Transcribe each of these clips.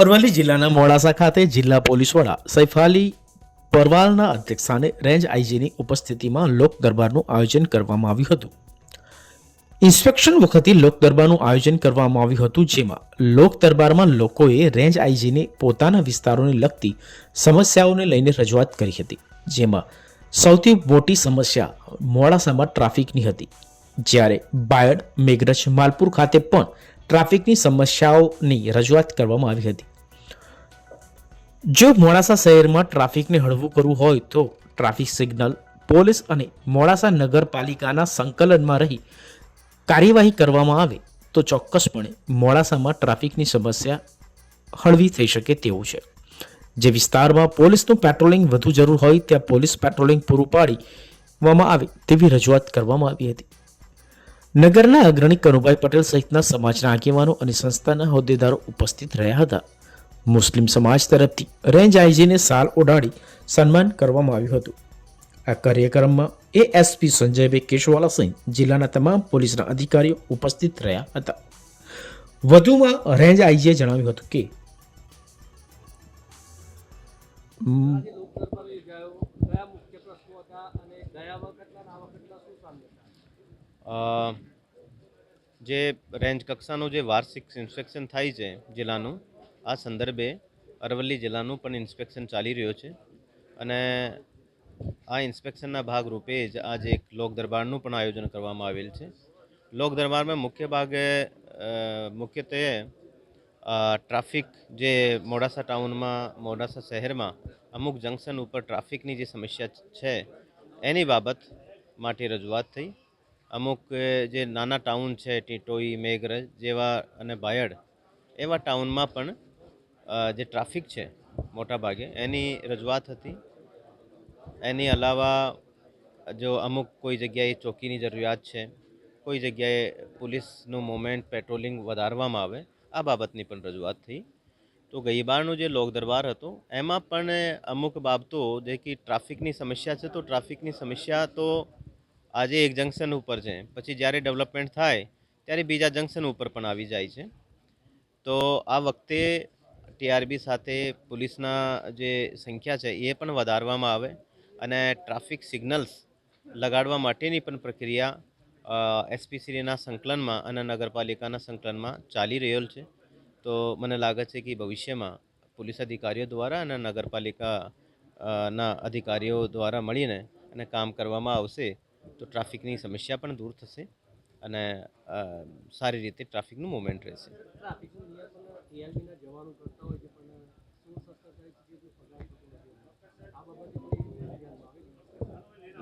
અરવલ્લી જિલ્લાના મોડાસા ખાતે જિલ્લા પોલીસ વડા સૈફાલી પરવાલના અધ્યક્ષસ્થાને રેન્જ આઈજીની ઉપસ્થિતિમાં લોક દરબારનું આયોજન કરવામાં આવ્યું હતું. ઇન્સ્પેક્શન વખતે લોક દરબારનું આયોજન કરવામાં આવ્યું હતું, જેમાં લોક દરબારમાં લોકોએ રેન્જ આઈજીને પોતાના વિસ્તારોને લગતી સમસ્યાઓને લઈને રજૂઆત કરી હતી, જેમાં સૌથી મોટી સમસ્યા મોડાસામાં ટ્રાફિકની હતી. જ્યારે બાયડ મેઘરજ માલપુર ખાતે પણ ટ્રાફિકની સમસ્યાઓની રજૂઆત કરવામાં આવી હતી. જો મોડાસા શહેરમાં ટ્રાફિકને હળવું કરવું હોય તો ટ્રાફિક સિગ્નલ, પોલીસ અને મોડાસા નગરપાલિકાના સંકલનમાં રહી કાર્યવાહી કરવામાં આવે તો ચોક્કસપણે મોડાસામાં ટ્રાફિકની સમસ્યા હળવી થઈ શકે તેવું છે. જે વિસ્તારમાં પોલીસનું પેટ્રોલિંગ વધુ જરૂર હોય ત્યાં પોલીસ પેટ્રોલિંગ પૂરું પાડીવામાં આવે તેવી રજૂઆત કરવામાં આવી હતી. નગરના અગ્રણી કનુભાઈ પટેલ સહિતના સમાજના આગેવાનો અને સંસ્થાના હોદ્દેદારો ઉપસ્થિત રહ્યા હતા. મુસ્લિમ સમાજ તરફથી રેન્જ આઈજીને સાલ ઓઢાડી સન્માન કરવામાં આવ્યું હતું. આ કાર્યક્રમમાં એએસપી સંજયભાઈ કેશવાલા સહિત જિલ્લાના તમામ પોલીસના અધિકારીઓ ઉપસ્થિત રહ્યા હતા. વધુમાં રેન્જ આઈજીએ જણાવ્યું હતું કે જે રેન્જ કક્ષાનું જે વાર્ષિક ઇન્સ્પેક્શન થાય છે જિલ્લાનું, આ સંદર્ભે અરવલ્લી જિલ્લાનું પણ ઇન્સ્પેક્શન ચાલી રહ્યો છે. અને આ ઇન્સ્પેક્શનના ભાગરૂપે જ આજે એક લોક દરબારનું પણ આયોજન કરવામાં આવેલ છે. લોક દરબારમાં મુખ્ય ભાગે મુખ્યત્વે ટ્રાફિક જે મોડાસા ટાઉનમાં, મોડાસા શહેરમાં અમુક જંકશન ઉપર ટ્રાફિકની જે સમસ્યા છે, એની બાબત માટે રજૂઆત થઈ. અમુક જે નાના ટાઉન છે, ટીટોઈ, મેઘરજ જેવા અને બાયડ, એવા ટાઉનમાં પણ જે ટ્રાફિક છે મોટા ભાગે એની રજૂઆત હતી. એની અલાવા જો અમુક કોઈ જગ્યાએ ચોકીની જરૂરિયાત છે, કોઈ જગ્યાએ પોલીસનું મોમેન્ટ પેટ્રોલિંગ વધારવામાં આવે, આ બાબતની પણ રજૂઆત થઈ. તો ગઈબારનો જે લોક દરબાર હતો, એમાં પણ અમુક બાબતો, જે કે ટ્રાફિકની સમસ્યા છે, તો ટ્રાફિકની સમસ્યા તો આજે એક જંકશન ઉપર છે. પછી જ્યારે ડેવલપમેન્ટ થાય, ત્યારે બીજા જંકશન ઉપર પણ આવી જાય છે. તો આ વખતે ટીઆરબી સાથે પોલીસના જે સંખ્યા છે, એ પણ વધારવામાં આવે અને ટ્રાફિક સિગ્નલ્સ લગાડવા માટેની પણ પ્રક્રિયા એસપીસીના સંકલનમાં અને નગરપાલિકાના સંકલનમાં ચાલી રહેલ છે. તો મને લાગે છે કે ભવિષ્યમાં પોલીસ અધિકારીઓ દ્વારા અને નગરપાલિકા ના અધિકારીઓ દ્વારા મળીને અને કામ કરવામાં આવશે તો ટ્રાફિકની સમસ્યા પણ દૂર થશે અને સારી રીતે ટ્રાફિકનું મુવમેન્ટ રહેશે.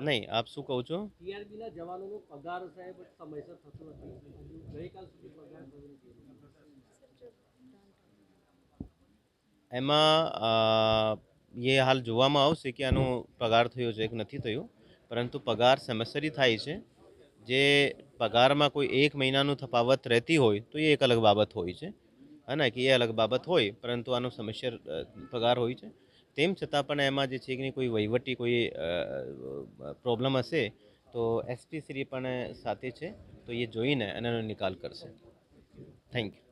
નહીં આપ શું કહો છો? ટીઆરબીના જવાનોનો પગાર સાહેબ સમયસર થતો નથી. ગઈકાલ સુધી પગાર એમાં એ હાલ જોવામાં આવશે કે આનો પગાર થયો છે કે નથી થયો? પરંતુ પગાર સેમેસ્ટરી થાય છે. જે પગારમાં કોઈ એક મહિનાનું થપાવત રહેતી હોય, તો એ એક અલગ બાબત હોય છે. હે ને, કે એ અલગ બાબત હોય, પરંતુ આનો સમસ્યર પગાર હોય છે. તેમ છતાં પણ એમાં જે છે કે કોઈ વહીવટી, કોઈ પ્રોબ્લેમ હશે, તો એસપી શ્રી પણ સાથે છે, તો એ જોઈને અને એનો નિકાલ કરશે. Thank you.